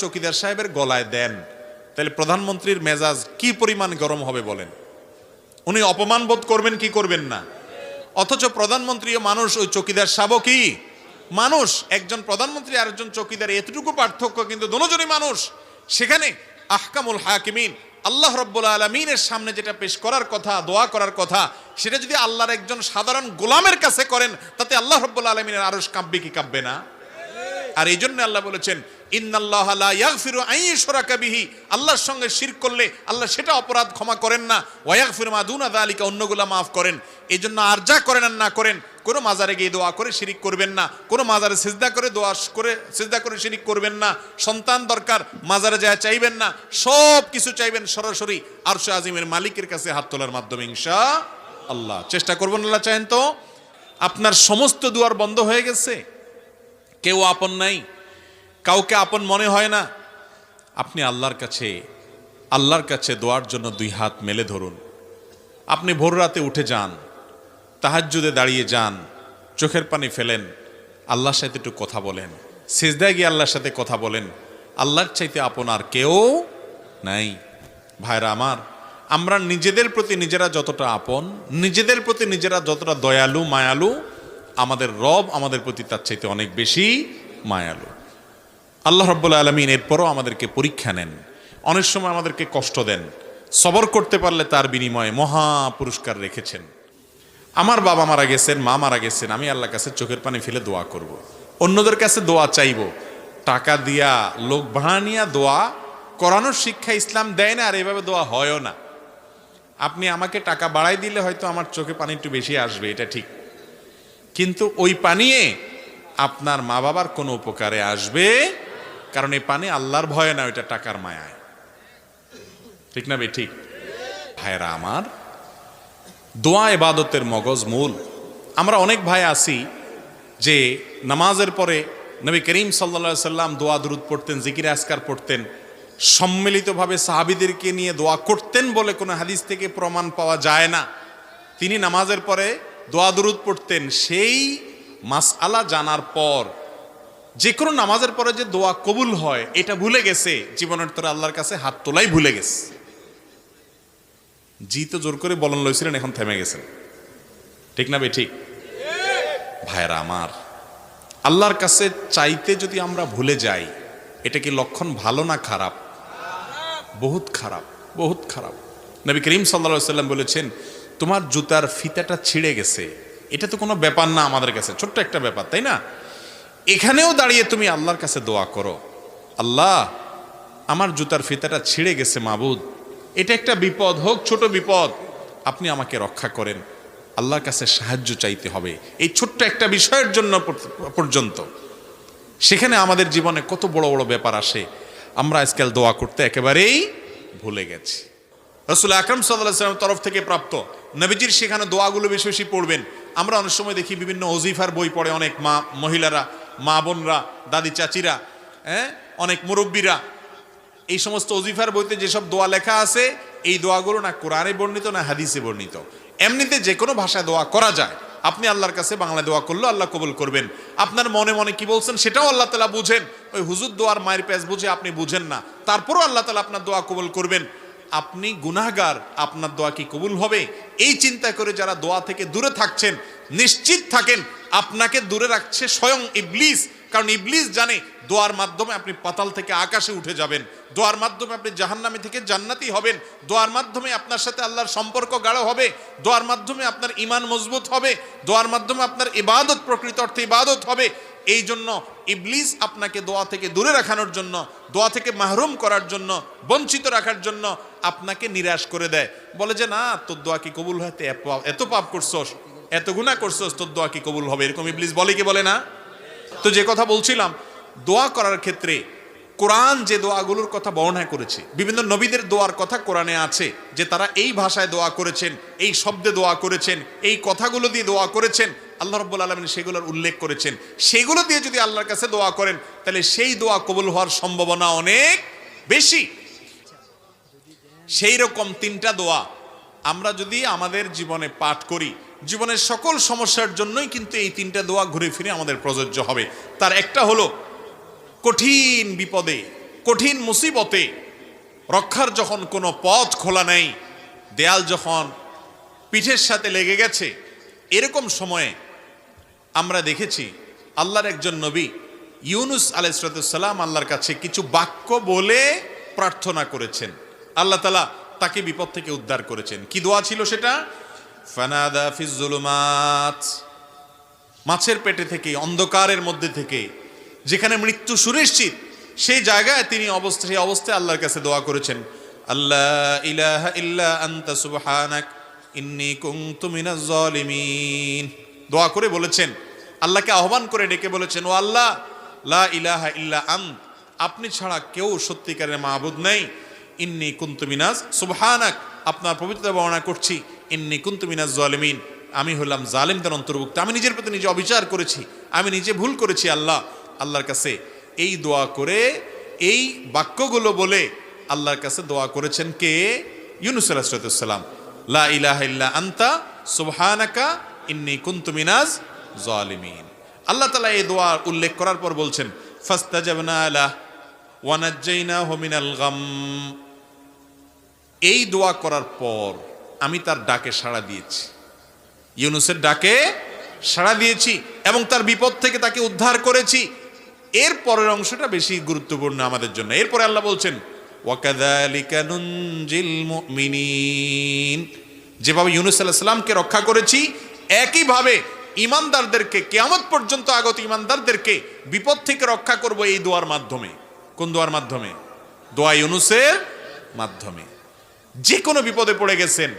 চকিদার সাহেবের গলায় দেন। তাহলে প্রধানমন্ত্রীর মেজাজ কি পরিমাণ গরম হবে বলেন? উনি অপমান বোধ করবেন কি করবেন না? অথচ প্রধানমন্ত্রী মানুষ, ওই চকিদার সাবও কি? মানুষ, একজন প্রধানমন্ত্রী আর একজন চকিদার এতটুকু পার্থক্য কিন্তু দুজনই মানুষ। সেখানে আহকামুল হাকিমিন, আল্লাহ রব্বুল আলমিনের সামনে যেটা পেশ করার কথা, দোয়া করার কথা, সেটা যদি আল্লাহর একজন সাধারণ গোলামের কাছে করেন, তাতে আল্লাহ রব্বুল আলমিনের আরস কাব্যে কি কাব্যে না? আর এই জন্য আল্লাহ বলেছেন আল্লাহর সঙ্গে শিরক করলে আল্লাহ সেটা অপরাধ ক্ষমা করেন না। ওয়া ইয়াগফিরু মা দুনা যালিকা অন্যগুলা মাফ করেন। এই জন্য আর যা করেন আর না করেন, কোনো মাজারে গিয়ে দোয়া করে শিরিক করবেন না। কোনো মাজারে সিজদা করে দোয়া করে সিজদা করে শিরিক করবেন না। সন্তান দরকার, মাজারে যায় চাইবেন না। সব কিছু চাইবেন সরাসরি আরশে আজিমের মালিকের কাছে হাত তোলার মাধ্যমে ইনশা আল্লাহ চেষ্টা করবেন আল্লাহ চাহেন তো। আপনার সমস্ত দুয়ার বন্ধ হয়ে গেছে। কেউ আপন নাই। কাউকে আপন মনে হয় না। আপনি আল্লাহর কাছে আল্লাহর কাছে দোয়ার জন্য দুই হাত মেলে ধরুন। আপনি ভোর রাতে উঠে যান, তাহাজ্জুদে দাঁড়িয়ে যান, চোখের পানি ফেলেন, আল্লাহর সাথে একটু কথা বলেন। সিজদায় গিয়ে আল্লাহর সাথে কথা বলেন, আল্লাহর চাইতে আপন আর কেউ নাই। ভাইরা আমার, আমরা নিজেদের প্রতি নিজেরা যতটা আপন, নিজেদের প্রতি নিজেরা যতটা দয়ালু, মায়ালু, আমাদের রব আমাদের প্রতি তার চাইতে অনেক বেশি মায়ালু। আল্লাহ রব্বুল আলমিন এরপরও আমাদেরকে পরীক্ষা নেন। অনেক সময় আমাদেরকে কষ্ট দেন। সবর করতে পারলে তার বিনিময়ে মহা পুরস্কার রেখেছেন। আমার বাবা মারা গেছেন, মা মারা গেছেন, আমি আল্লাহর কাছে চোখের পানি ফেলে দোয়া করব। অন্যদের কাছে দোয়া চাইব। টাকা দিয়া, লোক ভাড়া নিয়া দোয়া করানোর শিক্ষা ইসলাম দেয় না, আর এভাবে দোয়া হয়ও না। আপনি আমাকে টাকা বাড়াই দিলে হয়তো আমার চোখে পানি একটু বেশি আসবে, এটা ঠিক। কিন্তু ওই পানিয়ে আপনার মা বাবার কোনো উপকারে আসবে কারণ এই পানি আল্লাহর ভয়ে না, ওইটা টাকার মায়ায়। ঠিক না বে ঠিক। ভাইরা আমার, দোয়া এবাদতের মগজ মূল। আমরা অনেক ভাই আছি যে নামাজের পরে নবী করিম সাল্লা সাল্লাম দোয়া দুরুদ পড়তেন, জিকির আসকার পড়তেন, সম্মিলিতভাবে সাহাবিদেরকে নিয়ে দোয়া করতেন বলে কোনো হাদিস থেকে প্রমাণ পাওয়া যায় না। তিনি নামাজের পরে দোয়া দুরুদ পড়তেন, সেই মাসআলা জানার পর যে কোনো নামাজের পরে যে দোয়া কবুল হয়, এটা ভুলে গেছে, জীবনের তোরা আল্লাহর কাছে হাত তোলাই ভুলে গেছে। জি তো জোর করে বলন লইছিলেন, এখন থেমে গেছেন। ঠিক না বে, ঠিক? ভাইরা আমার, আল্লাহর কাছে চাইতে যদি আমরা ভুলে যাই, এটা কি লক্ষণ ভালো না খারাপ? বহুত খারাপ বহুত খারাপ। নবী করিম সাল্লা সাল্লাম বলেছেন, তোমার জুতার ফিতাটা ছিঁড়ে গেছে। এটা তো কোনো ব্যাপার না আমাদের কাছে, ছোট্ট একটা ব্যাপার, তাই না? এখানেও দাঁড়িয়ে তুমি আল্লাহর কাছে দোয়া করো। আল্লাহ, আমার জুতার ফিতাটা ছিঁড়ে গেছে মাবুদ। এটা একটা বিপদ হোক, ছোট বিপদ। আপনি আমাকে রক্ষা করেন। আল্লাহর কাছে সাহায্য চাইতে হবে। এই ছোট্ট একটা বিষয়ের জন্য পর্যন্ত। সেখানে আমাদের জীবনে কত বড় বড় ব্যাপার আসে। আমরা আজকাল দোয়া করতে একেবারেই ভুলে গেছি। রসুল আকরম সাল্লাহামের তরফ থেকে প্রাপ্ত। নবীজির সেখানে দোয়াগুলো বেশি বেশি পড়বেন। আমরা অনেক সময় দেখি বিভিন্ন অজিফার বই পড়ে অনেক মা মহিলারা। মা বোনরা, দাদি চাচিরা হ্যাঁ? অনেক মুরব্বীরা। এই সমস্ত অজিফার বইতে যেসব দোয়া লেখা আছে, এই দোয়াগুলো না কোরআনে বর্ণিত, না হাদিসে বর্ণিত। এমনিতে যে কোনো ভাষায় দোয়া করা যায়। আপনি আল্লাহর কাছে বাংলা দোয়া করলেও আল্লাহ কবুল করবেন। আপনার মনে মনে কি বলছেন সেটাও আল্লাহ তালা বুঝেন। ওই হুজুর দোয়ার মায়ের প্যাস বুঝে আপনি বুঝেন না। তারপরও আল্লাহ তালা আপনার দোয়া কবুল করবেন। আপনি গুনাহগার, আপনার দোয়া কি কবুল হবে? এই চিন্তা করে যারা দোয়া থেকে দূরে থাকছেন নিশ্চিত থাকেন, আপনাকে দূরে রাখছে স্বয়ং ইবলিস। কারণ ইবলিস জানে, দোয়ার মাধ্যমে আপনি পাতাল থেকে আকাশে উঠে যাবেন। দোয়ার মাধ্যমে আপনি জাহান্নামী থেকে জান্নাতি হবেন। দোয়ার মাধ্যমে আপনার সাথে আল্লাহর সম্পর্ক গাঢ় হবে। দোয়ার মাধ্যমে আপনার ইমান মজবুত হবে। দোয়ার মাধ্যমে আপনার ইবাদত প্রকৃত অর্থে ইবাদত হবে। এই জন্য ইবলিস আপনাকে দোয়া থেকে দূরে রাখানোর জন্য, দোয়া থেকে মাহরুম করার জন্য, বঞ্চিত রাখার জন্য আপনাকে নিরাশ করে দেয়। বলে যে, না, তোর দোয়া কি কবুল হতে এত পাপ করছোস? এত গুণা করছোস, তোর দোয়া কি কবুল হবে? এরকম ইবলিস বলে কি বলে না? তো যে কথা বলছিলাম, দোয়া করার ক্ষেত্রে কোরআন যে দোয়াগুলোর কথা বর্ণনা করেছে, বিভিন্ন নবীদের দোয়ার কথা কোরআনে আছে, যে তারা এই ভাষায় দোয়া করেছেন, এই শব্দে দোয়া করেছেন, এই কথাগুলো দিয়ে দোয়া করেছেন, আল্লাহ রব্বুল আলমিন সেগুলোর উল্লেখ করেছেন। সেগুলো দিয়ে যদি আল্লাহর কাছে দোয়া করেন, তাহলে সেই দোয়া কবুল হওয়ার সম্ভাবনা অনেক বেশি। সেই রকম তিনটা দোয়া আমরা যদি আমাদের জীবনে পাঠ করি জীবনের সকল সমস্যার জন্যই কিন্তু এই তিনটা দোয়া ঘুরে ফিরে আমাদের প্রযোজ্য হবে। তার একটা হলো, কঠিন বিপদে, কঠিন মুসিবতে রক্ষার যখন কোনো পথ খোলা নেই, দেয়াল যখন পিঠের সাথে লেগে গেছে, এরকম সময়ে আমরা দেখেছি আল্লাহর একজন নবী ইউনুস আলাইসালাম আল্লাহর কাছে কিছু বাক্য বলে প্রার্থনা করেছেন। আল্লাহ তালা তাকে বিপদ থেকে উদ্ধার করেছেন। কি দোয়া ছিল সেটা? ফানাদা ফিজুলুমাত মাছের পেটে থেকে, অন্ধকারের মধ্যে থেকে, যেখানে মৃত্যু সুনিশ্চিত, সেই জায়গায় তিনি অবস্থা, সেই অবস্থায় আল্লাহর কাছে দোয়া করেছেন। আল্লাহ ইলাহা ইল্লা আনতা সুবহানাক, ইন্নী কুনতু মিনাজ জালিমিন। দোয়া করে বলেছেন, আল্লাহকে আহ্বান করে ডেকে বলেছেন, ও আল্লাহ, লা ইলাহা ইল্লা আন্ত, আপনি ছাড়া কেউ সত্যিকারের মাহবুদ নেই। ইন্নি কুনতু মিনাজ, সুবহানাক, আপনার পবিত্রতা বর্ণনা করছি। ইন্নি কুনতু মিনাজ জালিমিন। আমি হলাম জালিমদের অন্তর্ভুক্ত। আমি নিজের প্রতি নিজে অবিচার করেছি। আমি নিজে ভুল করেছি, আল্লাহ। আল্লাহর কাছে এই দোয়া করে, এই বাক্যগুলো বলে আল্লাহর কাছে দোয়া করেছেন কে? ইউনুস আলাহিসাল্লাম লা ইলাহা ইল্লা আন্তা, সুবহানাকা, ইন্নি কুনতু মিনাজ জালিমিন। আল্লাহ তালা এই দোয়া উল্লেখ করার পর বলছেন, ফাস্তাজাবনা আলাহ ওয়ানাজ্জাইনাহু মিনাল গাম। এই দোয়া করার পর আমি তার ডাকে সাড়া দিয়েছি। ইউনুসের ডাকে সাড়া দিয়েছি এবং তার বিপদ থেকে তাকে উদ্ধার করেছি। এর পরের অংশটা বেশি গুরুত্বপূর্ণ আমাদের জন্য। এরপরে আল্লাহ বলছেন যেভাবে ইউনুস আলাইহিস সালামকে রক্ষা করেছি, একইভাবে ইমানদারদেরকে কেয়ামত পর্যন্ত আগত ইমানদারদেরকে বিপদ থেকে রক্ষা করব এই দোয়ার মাধ্যমে। কোন দোয়ার মাধ্যমে? দোয়া ইউনুসের মাধ্যমে। যে কোনো বিপদে পড়ে গেছেন।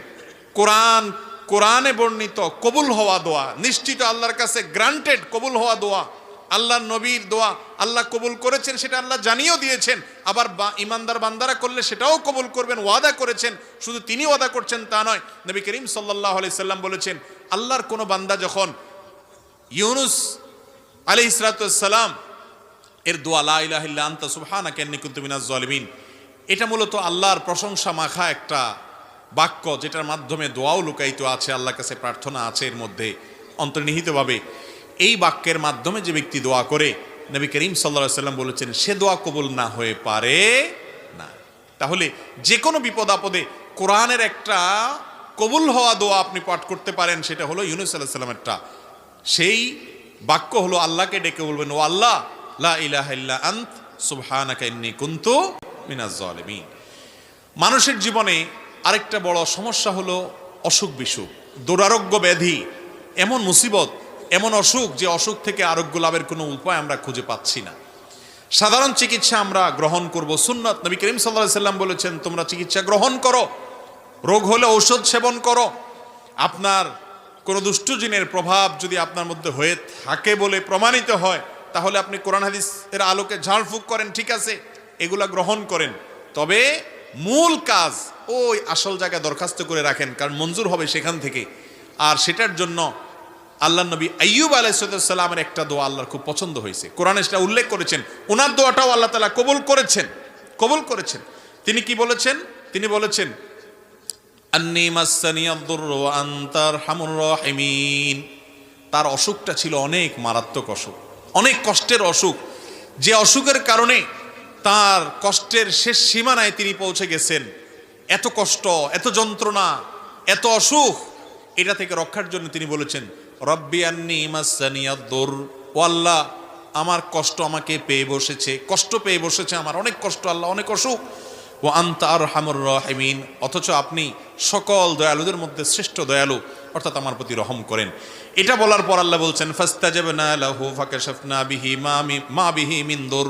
কোরআন, কোরআনে বর্ণিত কবুল হওয়া দোয়া, নিশ্চিত আল্লাহর কাছে গ্রান্টেড কবুল হওয়া দোয়া, আল্লাহর নবীর দোয়া, আল্লাহ কবুল করেছেন সেটা আল্লাহ জানিয়েও দিয়েছেন, আবার বা ইমানদার বান্দারা করলে সেটাও কবুল করবেন, ওয়াদা করেছেন, শুধু তিনি ওয়াদা করছেন তা নয়, নবী করিম সাল্লাহ সাল্লাম বলেছেন, আল্লাহর কোনো বান্দা যখন ইউনুস আলি ইসরাতাম এর দোয়া ইল্লা আনতা, সুবহানাকা, ইন্নী কুনতু মিনাজ জালিমিন এটা মূলত আল্লাহর প্রশংসা মাখা একটা বাক্য যেটার মাধ্যমে দোয়াও লুকায়িত আছে, আল্লাহর কাছে প্রার্থনা আছে এর মধ্যে অন্তর্নিহিতভাবে। এই বাক্যের মাধ্যমে যে ব্যক্তি দোয়া করে, নবী করিম সাল্লা সাল্লাম বলেছেন, সে দোয়া কবুল না হয়ে পারে না। তাহলে যে কোনো বিপদ আপদে কোরআনের একটা কবুল হওয়া দোয়া আপনি পাঠ করতে পারেন, সেটা হলো ইউনুস আল্লাহ সাল্লামেরটা সেই বাক্য হলো আল্লাহকে ডেকে বলবেন, ও আল্লাহ, লা ইলাহা ইল্লা আন্ত, সুবহানাকা ইন্নী কুনতু মিনাজ জালিমিন। মানুষের জীবনে আরেকটা বড় সমস্যা হলো অসুখ বিসুখ। দুরারোগ্য ব্যাধি, এমন মুসিবত, এমন অসুখ যে অসুখ থেকে আরোগ্য লাভের কোনো উপায় আমরা খুঁজে পাচ্ছি না। সাধারণ চিকিৎসা আমরা গ্রহণ করব সুন্নত। নবী করিম সাল্লাহ সাল্লাম বলেছেন, তোমরা চিকিৎসা গ্রহণ করো, রোগ হলে ঔষধ সেবন করো। আপনার কোনো দুষ্ট জিনের প্রভাব যদি আপনার মধ্যে হয়ে থাকে বলে প্রমাণিত হয়, তাহলে আপনি কোরআন হাদিস এর আলোকে ঝাড়ফুঁক করেন, ঠিক আছে? এগুলা গ্রহণ করেন। তবে মূল কাজ ওই আসল জায়গায় দরখাস্ত করে রাখেন, কারণ মঞ্জুর হবে সেখান থেকে। আর সেটার জন্য আল্লাহ নবী আইয়ুব আলাইসাল্লামের একটা দোয়া আল্লাহর খুব পছন্দ হয়েছে। কোরআনে সেটা উল্লেখ করেছেন। ওনার দোয়াটাও আল্লাহ তালা কবুল করেছেন কবুল করেছেন। তিনি কি বলেছেন? তিনি বলেছেন তার অসুখটা ছিল অনেক মারাত্মক অসুখ, অনেক কষ্টের অসুখ। যে অসুখের কারণে তার কষ্টের শেষ সীমানায় তিনি পৌঁছে গেছেন। এত কষ্ট, এত যন্ত্রণা, এত অসুখ, এটা থেকে রক্ষার জন্য তিনি বলেছেন, রব্বি আন্নি মাসানিয়াদুর ও আল্লাহ, আমার কষ্ট আমাকে পেয়ে বসেছে, কষ্ট পেয়ে বসেছে আমার অনেক কষ্ট, আল্লাহ অনেক অসুখ। ও আন্তার হামুর রহিমিন, অথচ আপনি সকল দয়ালুদের মধ্যে শ্রেষ্ঠ দয়ালু, অর্থাৎ আমার প্রতি রহম করেন। এটা বলার পর আল্লাহ বলছেন, ফাস্তাজাবনা লাহু ফাকাশাফনা বিহি মা বিহি মিন দুর।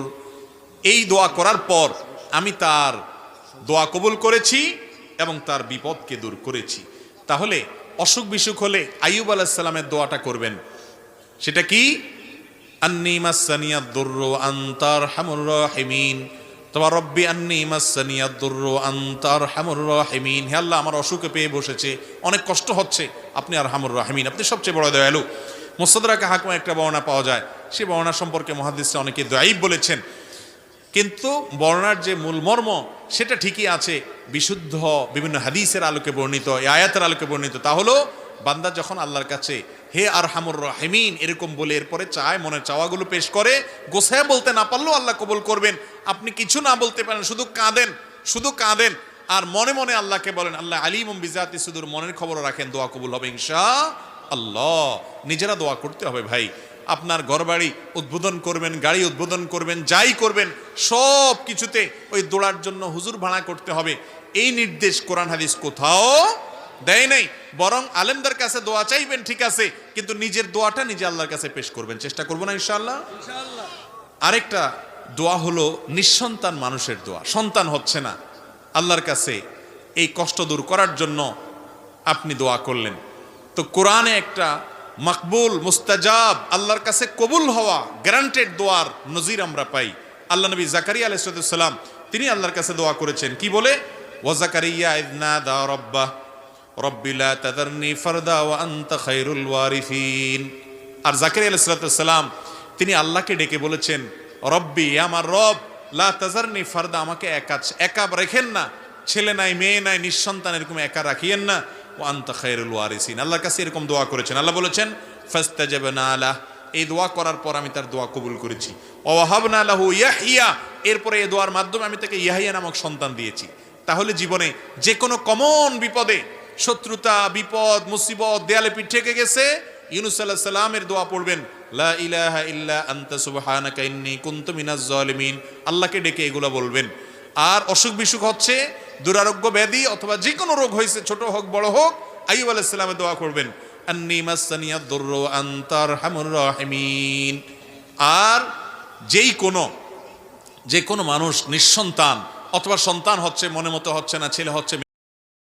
এই দোয়া করার পর আমি তার দোয়া কবুল করেছি এবং তার বিপদকে দূর করেছি। তাহলে অসুখ বিসুখ হলে আইয়ুব আলাহিসাল্লামের দোয়াটা করবেন। সেটা কি? আন্নি রাহিমিন। তোমার রাহিমিন। হে আমার অসুখে পেয়ে বসেছে। অনেক কষ্ট হচ্ছে। আপনি আর আপনি সবচেয়ে বড় একটা বর্ণনা পাওয়া যায়। সেই বর্ণনা সম্পর্কে মহাদিসে অনেকে দয়াইব বলেছেন। কিন্তু বর্ণার যে মূল মর্ম, সেটা ঠিকই আছে। বিশুদ্ধ বিভিন্ন হাদিসের আলোকে বর্ণিত আয়াতের আলোকে বর্ণিত। তা হলো, বান্দা যখন আল্লাহর কাছে, হে আর হামুর রহিমিন, এরকম বলে এরপরে চায়, মনের চাওয়াগুলো পেশ করে গোসায় বলতে না পারলেও আল্লাহ কবুল করবেন। আপনি কিছু না বলতে পারেন, শুধু কাঁদেন শুধু কাঁদেন। আর মনে মনে আল্লাহকে বলেন, আল্লাহ আলিম বিজাতি সুদূর, মনের খবর রাখেন, দোয়া কবুল হবে ইনশা আল্লাহ নিজেরা দোয়া করতে হবে ভাই। আপনার ঘরবাড়ি উদ্বোধন করবেন, গাড়ি উদ্বোধন করবেন, যাই করবেন, সব কিছুতে ওই দৌড়ার জন্য হুজুর ভাড়া করতে হবে। এই নির্দেশ কোরআন হাদিস কোথাও দেয় নাই। বরং আলেমদের কাছে দোয়া চাইবেন, ঠিক আছে, কিন্তু নিজের দোয়াটা নিজে আল্লাহর কাছে পেশ করবেন। চেষ্টা করব না, ইনশাআল্লাহ? আরেকটা দোয়া হলো নিঃসন্তান মানুষের দোয়া। সন্তান হচ্ছে না আল্লাহর কাছে এই কষ্ট দূর করার জন্য আপনি দোয়া করলেন। তো কোরআনে একটা মকবুল, মুস্তাজাব, আল্লাহর কাছে কবুল হওয়া গ্যারান্টেড দোয়ার নজির আমরা পাই। আল্লাহ নবী জাকারিয়া আলাইসালাম তিনি আল্লাহর কাছে দোয়া করেছেন। কি বলে? ওয়াজাকারিয়া দা রব্বা ফারদা ওয়া আর জাকারিয়া তিনি আল্লাহকে ডেকে বলেছেন, রব্বি আমার রব, লা ফারদা, আমাকে একা একা রেখেন না। ছেলে নাই, মেয়ে নাই, নিঃসন্তান, এরকম একা রাখিয়েন না। ও আন্তা খায়রুল ওয়ারিসিন কাছে এরকম দোয়া করেছেন। আল্লাহ বলেছেন, ফাস্তাজাবানা আলা। এই দোয়া করার পর আমি তার দোয়া কবুল করেছি। ওয়াহাবনা লাহু ইয়াহিয়া এরপরে এই দোয়ার মাধ্যমে আমি তাকে ইয়াহিয়া নামক সন্তান দিয়েছি। তাহলে জীবনে যে কোনো কমন বিপদে, শত্রুতা, বিপদ, মুসিবত, দেয়ালে পিঠ ঠেকে গেছে, ইউনুস আল্লাহ সাল্লামের দোয়া পড়বেন, লা ইলাহা ইল্লা আনতা সুবহানাকা ইন্নী কুনতু মিনাজ আল্লাহকে ডেকে এগুলো বলবেন। আর অসুখ বিসুখ হচ্ছে দুরারোগ্য ব্যাধি অথবা যে কোনো রোগ হয়েছে ছোট হোক, বড় হোক আইব আলাইসালামে দোয়া করবেন। আর যেই কোনো যে কোনো মানুষ, নিঃসন্তান, অথবা সন্তান হচ্ছে, মনে মতো হচ্ছে না, ছেলে হচ্ছে